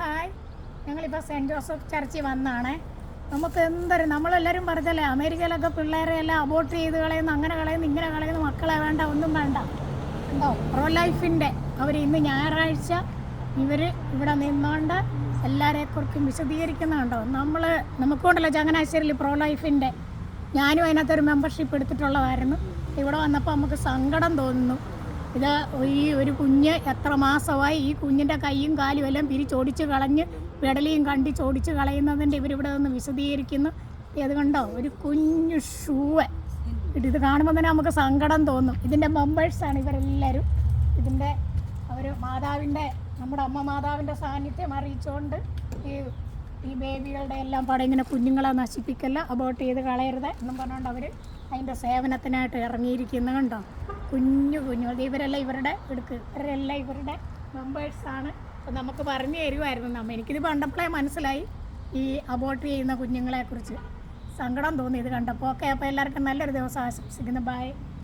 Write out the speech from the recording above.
Hi. ഞങ്ങളിപ്പോൾ saint Joseph ചർച്ചിൽ വന്നാണേ. നമുക്ക് എന്തൊരു നമ്മളെല്ലാവരും പറഞ്ഞല്ലേ അമേരിക്കയിലൊക്കെ പിള്ളേരെ എല്ലാം അബോട്ട് ചെയ്ത് കളയുന്നു അങ്ങനെ കളയുന്നു ഇങ്ങനെ കളയുന്നു മക്കളെ വേണ്ട ഒന്നും വേണ്ട. ഉണ്ടോ പ്രോ ലൈഫിന്റെ അവർ ഇന്ന് ഞായറാഴ്ച ഇവർ ഇവിടെ നിന്നുകൊണ്ട് എല്ലാവരെക്കുറിച്ചും വിശദീകരിക്കുന്നുണ്ടോ? നമ്മൾ നമുക്കുണ്ടല്ലോ ചങ്ങനാശ്ശേരിയിൽ പ്രോ ലൈഫിന്റെ ഞാനും അതിനകത്തൊരു മെമ്പർഷിപ്പ് എടുത്തിട്ടുള്ളതായിരുന്നു. ഇവിടെ വന്നപ്പോൾ നമുക്ക് സങ്കടം തോന്നുന്നു. ഇത് ഈ ഒരു കുഞ്ഞ് എത്ര മാസമായി ഈ കുഞ്ഞിന്റെ കൈയും കാലും എല്ലാം പിരിച്ചോടിച്ച് കളഞ്ഞ് പെടലിയും കണ്ടി ചോടിച്ച് കളയുന്നതിന്റെ ഇവരിവിടെ നിന്ന് വിശദീകരിക്കുന്നു. ഇത് കണ്ടോ? ഒരു കുഞ്ഞു ഷൂവ്. ഇത് കാണുമ്പോൾ തന്നെ നമുക്ക് സങ്കടം തോന്നും. ഇതിന്റെ മെമ്പേഴ്സാണ് ഇവരെല്ലാവരും. ഇതിന്റെ അവർ മാതാവിന്റെ നമ്മുടെ അമ്മ മാതാവിന്റെ സാന്നിധ്യം അറിയിച്ചുകൊണ്ട് ഈ ഈ ബേബികളുടെ എല്ലാം പടം ഇങ്ങനെ കുഞ്ഞുങ്ങളെ നശിപ്പിക്കല്ല അബോട്ട് ചെയ്ത് കളയരുത് എന്നും പറഞ്ഞുകൊണ്ട് അവർ അതിന്റെ സേവനത്തിനായിട്ട് ഇറങ്ങിയിരിക്കുന്നു കണ്ടോ? കുഞ്ഞു കുഞ്ഞു. അത് ഇവരെല്ലാം ഇവരുടെ എടുക്ക്. ഇവരെല്ലാം ഇവരുടെ മെമ്പേഴ്സാണ് അപ്പം നമുക്ക് പറഞ്ഞു തരുമായിരുന്നു നമ്മൾ എനിക്കിത് കണ്ടപ്പോഴേ മനസ്സിലായി ഈ അബോട്ട് ചെയ്യുന്ന കുഞ്ഞുങ്ങളെക്കുറിച്ച്. സങ്കടം തോന്നി ഇത് കണ്ടപ്പോൾ. ഓക്കെ അപ്പോൾ എല്ലാവർക്കും നല്ലൊരു ദിവസം ആശംസിക്കുന്നു. ബൈ